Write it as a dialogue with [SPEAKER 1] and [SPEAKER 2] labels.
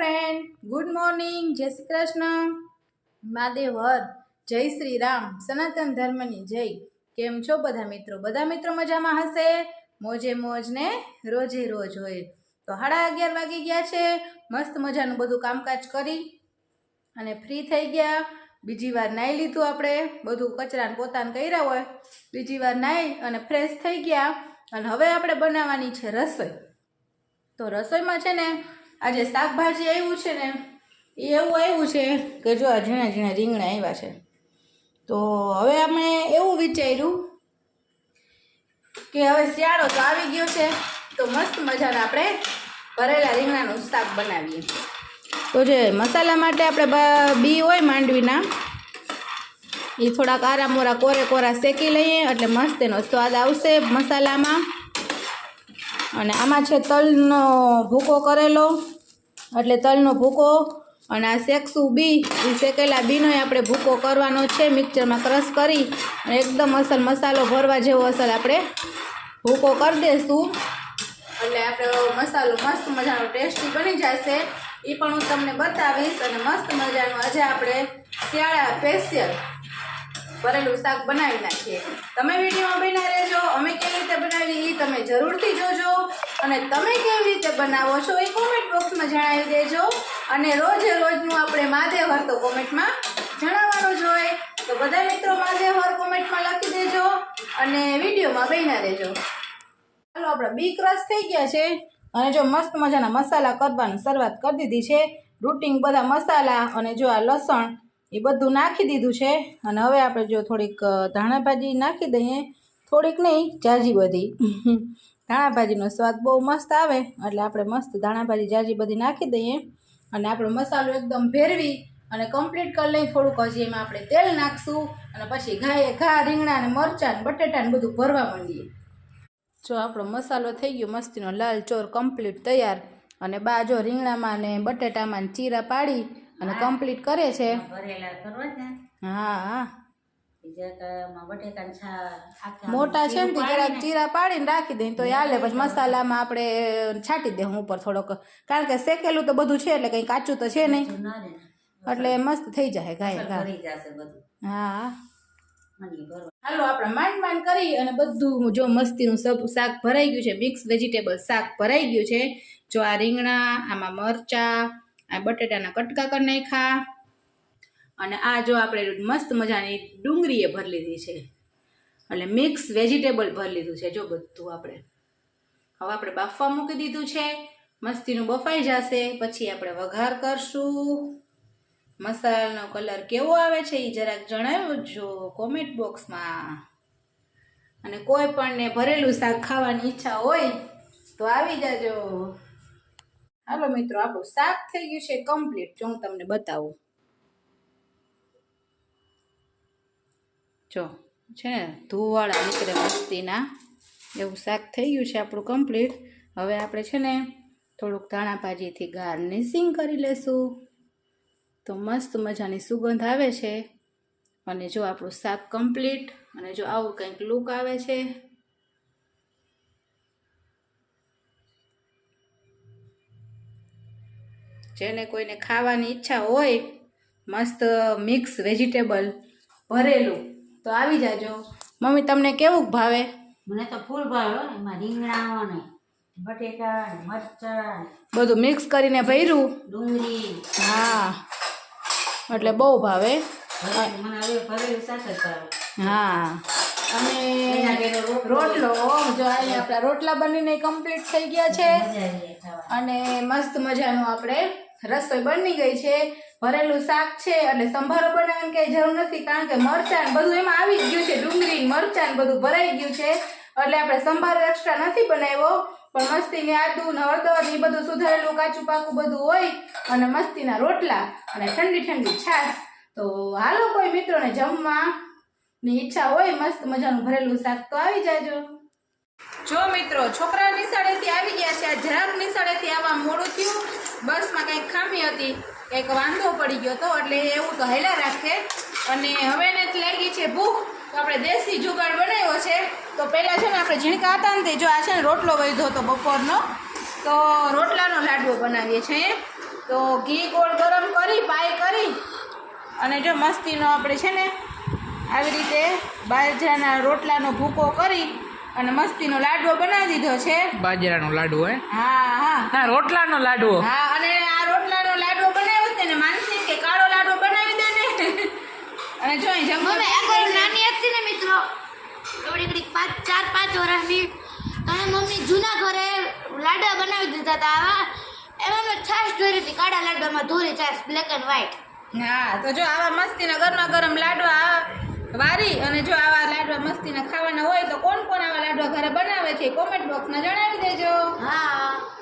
[SPEAKER 1] Friend good morning જય શ્રી કૃષ્ણ. મહાદેવ હર. જય શ્રી રામ. સનાતન ધર્મની જય. કેમ છો બધા મિત્રો? બધા મિત્રો મજામાં હશે? મોજે મોજ ને રોજે રોજ હોય. તો સાડા અગિયાર વાગી ગયા છે. મસ્ત મજાનું બધું કામકાજ કરી અને ફ્રી થઈ ગયા. બીજી વાર નાહી લીધું આપણે. બધું કચરાને પોતાને કર્યા હોય. બીજી વાર નાહી અને ફ્રેશ થઈ ગયા. અને હવે આપણે બનાવવાની છે રસોઈ. તો રસોઈમાં છે ને આજે શાકભાજી આવ્યું છે ને, એ એવું આવ્યું છે કે જો આ ઝીણા ઝીણા રીંગણા આવ્યા છે. તો હવે અમે એવું વિચાર્યું કે હવે શિયાળો તો આવી ગયો છે, તો મસ્ત મજાના આપણે ભરેલા રીંગણાનું શાક બનાવીએ. તો જે મસાલા માટે આપણે બ- હોય માંડવીના, એ થોડાક આરામોરા કોરે કોરા શેકી લઈએ, એટલે મસ્ત એનો સ્વાદ આવશે મસાલામાં. અને આમાં છે તલનો ભૂકો કરેલો, એટલે તલનો ભૂકો અને આ શેકશું બી એ શેકેલા બીનો આપણે ભૂકો કરવાનો છે, મિક્સરમાં ક્રશ કરી અને એકદમ અસલ મસાલો ભરવા જેવો અસલ આપણે ભૂકો કરી દઈશું એટલે આપણે મસાલો મસ્ત મજાનો ટેસ્ટી બની જશે. એ પણ હું તમને બતાવીશ અને મસ્ત મજાનું આજે આપણે શિયાળા સ્પેશિયલ ભરેલું શાક બનાવી નાખીએ. તમે વિડીયોમાં બનાવી રહેજો. અમે કેવી રીતે બનાવી એ તમે જરૂરથી જોજો. અને તમે કેવી રીતે બનાવો છો એ કોમેન્ટ બોક્સમાં જણાવી દેજો. અને રોજે રોજનું આપણે માધેવર તો કોમેન્ટમાં જણાવવાનું જોઈએ તો બધા મિત્રો માધેવર કોમેન્ટમાં લખી દેજો અને વિડીયોમાં બના રહેજો. ચાલો આપણે બી ક્રશ થઈ ગયા છે. અને જો મસ્ત મજાના મસાલા કરવાની શરૂઆત કરી દીધી છે. રૂટિંગ બધા મસાલા અને જો આ લસણ એ બધું નાખી દીધું છે. અને હવે આપણે જો થોડીક ધાણા ભાજી નાખી દઈએ. થોડીક નહીં, જાજી બધી. ધાણા ભાજીનો સ્વાદ બહુ મસ્ત આવે. એટલે આપણે મસ્ત ધાણા ભાજી જાજી બધી નાખી દઈએ. અને આપણો મસાલો એકદમ ભેરવી અને કમ્પ્લીટ કરી લઈ થોડુંક હજી એમાં આપણે તેલ નાખશું. અને પછી ઘાએ ઘા, રીંગણા અને મરચાં બટેટા ને બધું ભરવા માંડીએ. જો આપણો મસાલો થઈ ગયો, મસ્તીનો લાલ ચોર કમ્પ્લીટ તૈયાર. અને બા જો રીંગણામાં ને બટેટામાં ચીરા પાડી અને કમ્પ્લીટ કરે છે. હા મોટા છે ને જરાક ચીરા પાડીને રાખી દઈએ તો હાલે. પછી મસાલામાં આપણે છાંટી દે ઉપર થોડોક. કારણ કે શેકેલું તો બધું છે એટલે કંઈ કાચું તો છે નહીં. એટલે મસ્ત થઈ જાય
[SPEAKER 2] જશે બધું.
[SPEAKER 1] હા. હાલો આપણે માંડ માંડ કરી અને બધું જો મસ્તીનું સબ શાક ભરાઈ ગયું છે. મિક્સ વેજીટેબલ શાક ભરાઈ ગયું છે. જો આ રીંગણા આમાં મરચાં આ બટેટાના કટકા કરી નાખ્યા. અને આ જો આપણે મસ્ત મજાની ડુંગળીએ ભરી લીધી છે. એટલે મિક્સ વેજીટેબલ ભરી લીધું છે જો બધું આપણે. હવે આપણે બાફવા મૂકી દીધું છે. મસ્તીનું બફાઈ જશે. પછી આપણે વઘાર કરશું. મસાલાનો કલર કેવો આવે છે એ જરાક જણાવજો કોમેન્ટ બોક્સમાં. અને કોઈ પણને ભરેલું શાક ખાવાની ઈચ્છા હોય તો આવી જાજો. હાલો મિત્રો, આપણું શાક થઈ ગયું છે કમ્પ્લીટ જો હું તમને બતાવું. જો, છે ને, ધુવાળા નીકળે મસ્તીના. એવું શાક થઈ ગયું છે આપણું કમ્પ્લીટ હવે આપણે છે ને, થોડુંક ધાણાભાજીથી ગાર્નિશિંગ કરી લેશું. તો મસ્ત મજાની સુગંધ આવે છે. અને જો આપણું શાક કમ્પ્લીટ અને જો આવું કંઈક લુક આવે છે જેને કોઈને ખાવાની ઈચ્છા હોય મસ્ત મિક્સ વેજીટેબલ ભરેલું તો આવી જાજો. મમ્મી તમને કેવું ભાવે?
[SPEAKER 2] મને તો ફૂલ ભાવે. એમાં રીંગણા ને બટેકા મરચાં
[SPEAKER 1] બધું મિક્સ કરીને ભર્યું?
[SPEAKER 2] ડુંગળી
[SPEAKER 1] હા. એટલે બહુ ભાવે.
[SPEAKER 2] ભરેલું. મને હવે ભરેલું શાક
[SPEAKER 1] હા. અને
[SPEAKER 2] રોટલો.
[SPEAKER 1] જો અહીંયા આપણા રોટલા બનીને કમ્પ્લીટ થઈ ગયા છે. અને મસ્ત મજાનું આપણે રસોઈ બની ગઈ છે, ભરેલું શાક છે એટલે સંભારો બનાવવાની કઈ જરૂર નથી, કારણ કે મરચાં બધું એમાં આવી જ ગયું છે, ડુંગળી મરચાં બધું ભરાઈ ગયું છે, એટલે આપણે સંભારો એક્સ્ટ્રા નથી બનાવ્યો, પણ મસ્તીની આદુ ને હળદર એ બધું સુધારેલું, કાચું પાકું બધું હોય, અને મસ્તીના રોટલા અને ઠંડી ઠંડી છાશ. તો હાલો કોઈ મિત્રોને જમવા ની ઈચ્છા હોય, મસ્ત મજાનું ભરેલું શાક તો આવી જાજો. જો મિત્રો છોકરા નિશાળેથી આવી ગયા છે, આ જરાક નિશાળેથી આવવા મોડું થયું. બસમાં કંઈક ખામી હતી કંઈક વાંધો પડી ગયો હતો, એટલે એવું તો હેલા રાખે. અને હવે એને લાગી છે ભૂખ, તો આપણે દેશી જુગાડ બનાવ્યો છે. તો પહેલાં છે ને આપણે ઝીણકા હતા ને તે જો આ છે ને રોટલો વધ્યો હતો બપોરનો, તો રોટલાનો લાડવો બનાવીએ છીએ. તો ઘી ગોળ ગરમ કરી પાય કરી. અને જો મસ્તીનો આપણે છે ને, આવી રીતે બાજરાના રોટલાનો ભૂકો કરી અને મસ્તીનો લાડવો બનાવી દીધો છે.
[SPEAKER 3] બાજરાનો લાડવો હે?
[SPEAKER 1] હા હા.
[SPEAKER 3] ના રોટલાનો લાડવો.
[SPEAKER 1] હા અને આ રોટલાનો લાડવો બનાવ્યો છે ને માનસી કે કાળો લાડવો બનાવી દે ને. અને જો અહીં જમવા
[SPEAKER 4] મમ્મી આગળ નાની હતી ને મિત્રો. થોડી ઘડી પાંચ ચાર પાંચ વર્ષની અને મમ્મી જૂના ઘરે લાડવા બનાવી દીધા હતા. આવા એમાં મેં છાશ જોઈ હતી કાળા લાડવામાં ધોરી છાશ બ્લેક એન્ડ વ્હાઈટ
[SPEAKER 1] હા તો જો આવા મસ્તીના ગરમા ગરમ લાડવા વારી અને જો આવા લાડવા મસ્તીના ખાવાના હોય તો લાડવા ઘરે બનાવે છે કોમેન્ટ બોક્સમાં જણાવી દેજો.
[SPEAKER 4] હા.